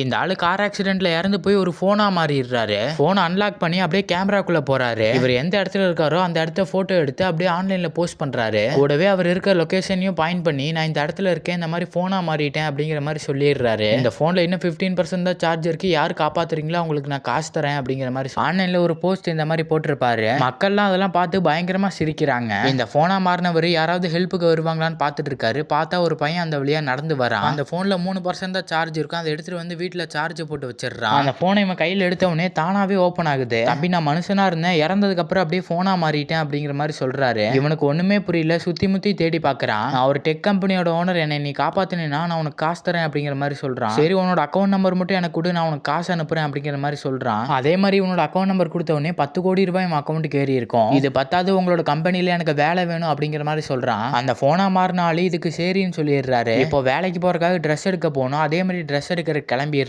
இந்த ஆளு கார் ஆக்சிடென்ட்ல இறந்து போய் ஒரு ஃபோனாக மாறிடுறாரு. ஃபோனை அன்லாக் பண்ணி அப்படியே கேமராக்குள்ள போறாரு. இவர் எந்த இடத்துல இருக்காரோ அந்த இடத்த போட்டோ எடுத்து அப்படியே ஆன்லைன்ல போஸ்ட் பண்றாரு. கூடவே அவர் இருக்க லொகேஷனையும் பாயிண்ட் பண்ணி நான் இந்த இடத்துல இருக்கேன் இந்த மாதிரி ஃபோனாக மாறிட்டேன் அப்படிங்கிற மாதிரி சொல்லிடுறாரு. இந்த ஃபோனில் இன்னும் 15% பர்சன்ட் தான் சார்ஜ் இருக்கு. யார் காப்பாத்துறீங்களோ அவங்களுக்கு நான் காசு தரேன் அப்படிங்கிற மாதிரி ஆன்லைன்ல ஒரு போஸ்ட் இந்த மாதிரி போட்டிருப்பாரு. மக்கள்லாம் அதெல்லாம் பார்த்து பயங்கரமா சிரிக்கிறாங்க. இந்த ஃபோனாக மாறினவர் யாராவது ஹெல்ப்புக்கு வருவாங்களான்னு பார்த்துட்டு இருக்காரு. பார்த்தா ஒரு பையன் அந்த வழியா நடந்து வரான். அந்த ஃபோனில் மூணு பர்சன்ட் தான் சார்ஜ் இருக்கும். அதை எடுத்துட்டு வந்து வீட்டுல சார்ஜ் போட்டு வச்சிடுறான் அந்த போனை இவன் கையில எடுத்த உடனே தானாவே ஓப்பன் ஆகுது. அப்படி நான் மனுஷனா இருந்தேன். இறந்ததுக்கு அப்புறம் அப்படியே போனா மாறிட்டேன் அப்படிங்கிற மாதிரி சொல்றாரு. இவனுக்கு ஒண்ணுமே புரியல. சுத்தி முத்தி தேடி பாக்குறான். நான் ஒரு டெக் கம்பெனியோட ஓனர் என்னை நீ காப்பாத்தினா நான் உனக்கு காசு தரேன் அப்படிங்கிற மாதிரி சொல்றான். சரி உன்னோட அக்கௌண்ட் நம்பர் மட்டும் எனக்கு கொடு. நான் உனக்கு காசு அனுப்புறேன் அப்படிங்கிற மாதிரி சொல்றான். அதே மாதிரி உன்னோட அக்கௌண்ட் நம்பர் கொடுத்த உடனே பத்து கோடி ரூபாய் என் அக்கௌண்ட்டுக்கு ஏறி இருக்கும் இது பத்தாவது உங்களோட கம்பெனில எனக்கு வேலை வேணும் அப்படிங்கிற மாதிரி சொல்றான். அந்த போனா மாறின ஆளு இதுக்கு சரின்னு சொல்லிடுறாரு. இப்போ வேலைக்கு போறதுக்காக ட்ரெஸ் எடுக்க போகணும். அதே மாதிரி ட்ரெஸ் எடுக்கிற bien